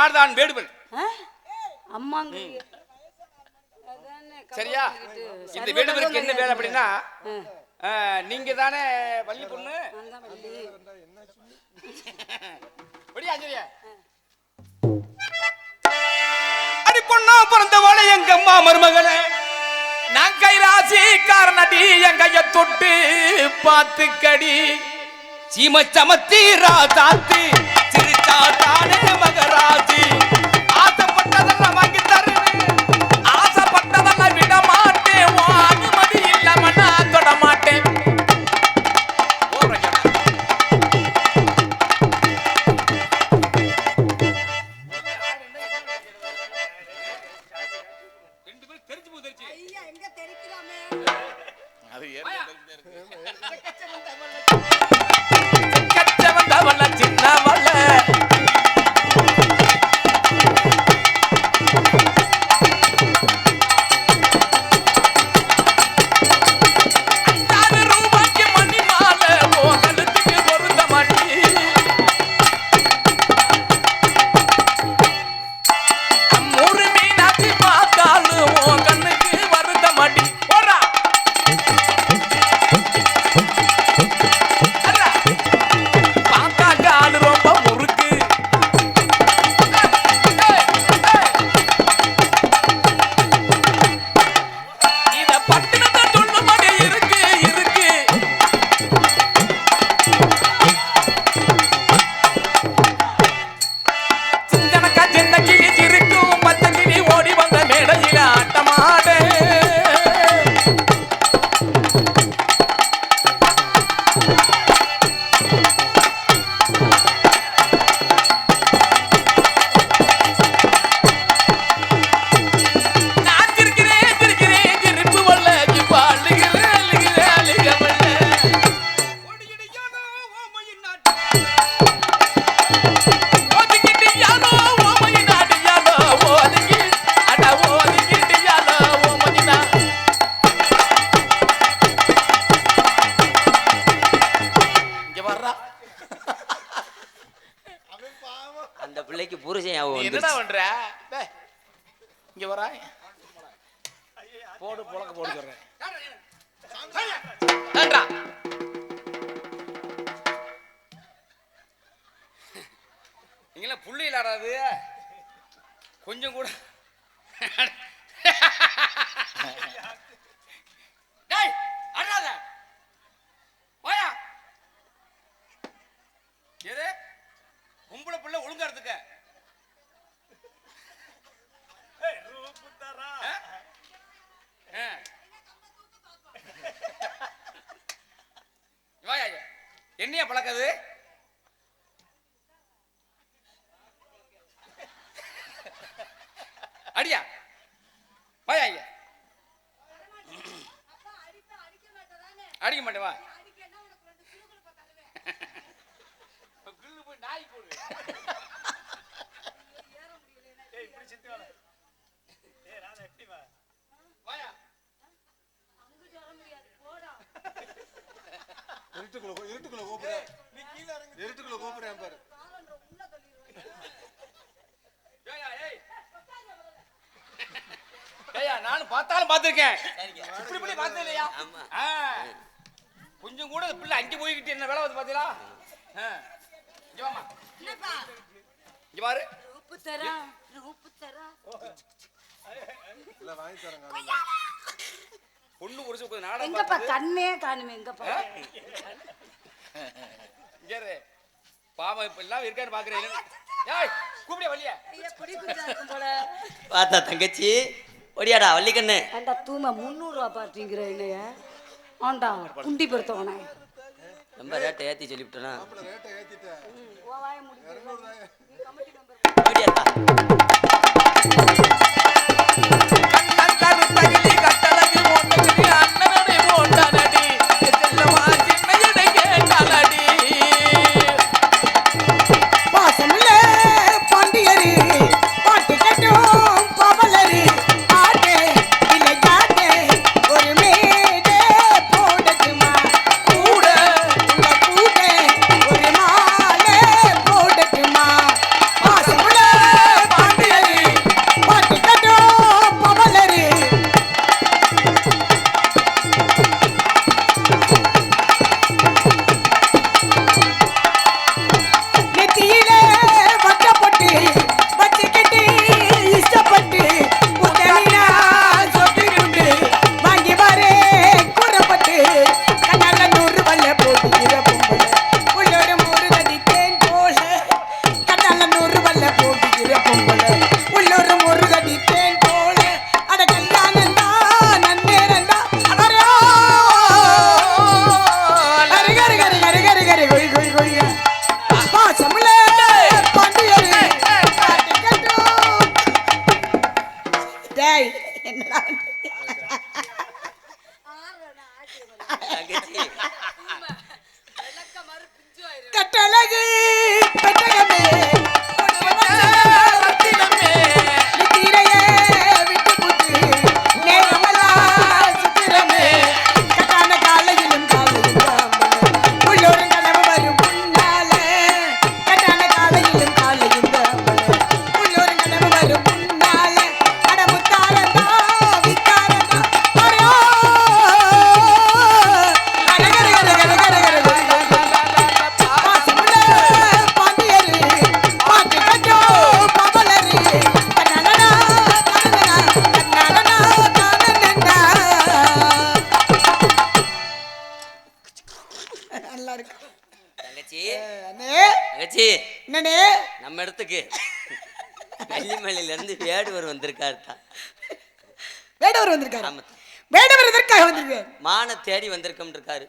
நான் தான் வேடுவன்? அம்மாங்க. சரியா. இந்த வேடுவருக்கு என்ன வேலை அப்படின்னா நீங்க தானே வள்ளி பொண்ணு? அடி பொண்ணா பிறந்தவளை எங்க அம்மா மருமகளே? நான் கைராசி காரணடி என் கைய தொட்டு பார்த்துக்கடி. சீம சமத்தி ராசாத்தி சிரிச்சா தானே? pregunta, போடு புழக்க போடு சொல்றேன். நீங்களாம் புள்ளி இல்லாடாது கொஞ்சம் கூட. என்னையா பழக்கது அடியா. வாயா ஐயா அடிக்க மாட்டேன் வா. நாய் போடு வாயா இருட்டுக்குள்ள இருட்டுக்குள்ள கூப்பிடுறேன் இருட்டுக்குள்ள கூப்பிடுறேன் பாரு நானும் பார்த்தாலும் பார்த்திருக்கேன் இப்படி இப்படி பார்த்தது இல்லையா. கொஞ்சம் கூட இந்த பிள்ளை அங்கே போய்கிட்டு என்ன வேலை வந்து பார்த்தீங்களா ஆ. இங்க வாம்மா. என்னப்பா? இங்க பாரு ரூபு தரா, ரூபு தரா. இல்ல வாங்கி தரேங்க பொண்ணு குடிச்சு கொஞ்சம் நாடகம் எங்கப்பா. கண்ணே காணுமே எங்கப்பா? இங்க. பாவம் இப்ப எல்லாம் இருக்கான்னு பாக்குறேன் ஏய் கூப்பிடியா வள்ளியா. பார்த்தா தங்கச்சி. ஒடியாடா வள்ளிக்கண்ணு. ஏண்டா தூம முந்நூறு ரூபா பார்ட்டிங்கிற என்னைய? ஆண்டா குண்டி பெருத்தவனே? ரொம்ப ரேட்டை ஏத்தி சொல்லிவிட்டனா? ரேட்டை 哈哈哈 நல்லா இருக்கு. தங்கச்சி. தங்கச்சி. என்னண்ணே? நம்ம இடத்துக்கு. வெள்ளிமலையில இருந்து வேடுவர் வந்திருக்காரு தான் வேடவர் வந்திருக்காரு. ஆமா. வேடவர் எதற்காக வந்திருக்காரு? மானை தேடி வந்திருக்கோம் இருக்காரு